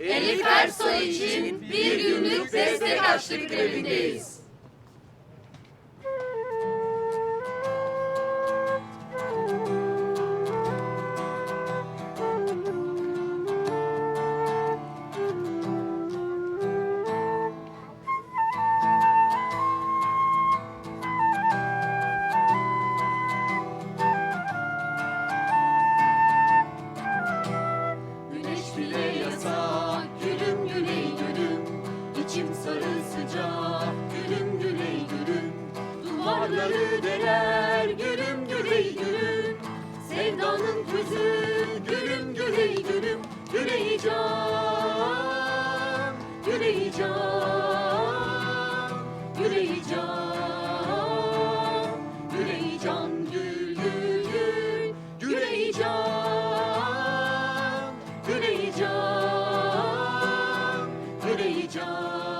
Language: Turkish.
Elif Ersoy için bir günlük destek açlık grevindeyiz. Sarı sıcak, gülüm güney gülüm. Duvarları deler, gülüm güney gülüm. Sevdanın közü, gülüm güney gülüm. Güney can, güney can, güney can Güney can gül gül gül, güney can Güney can, Güney can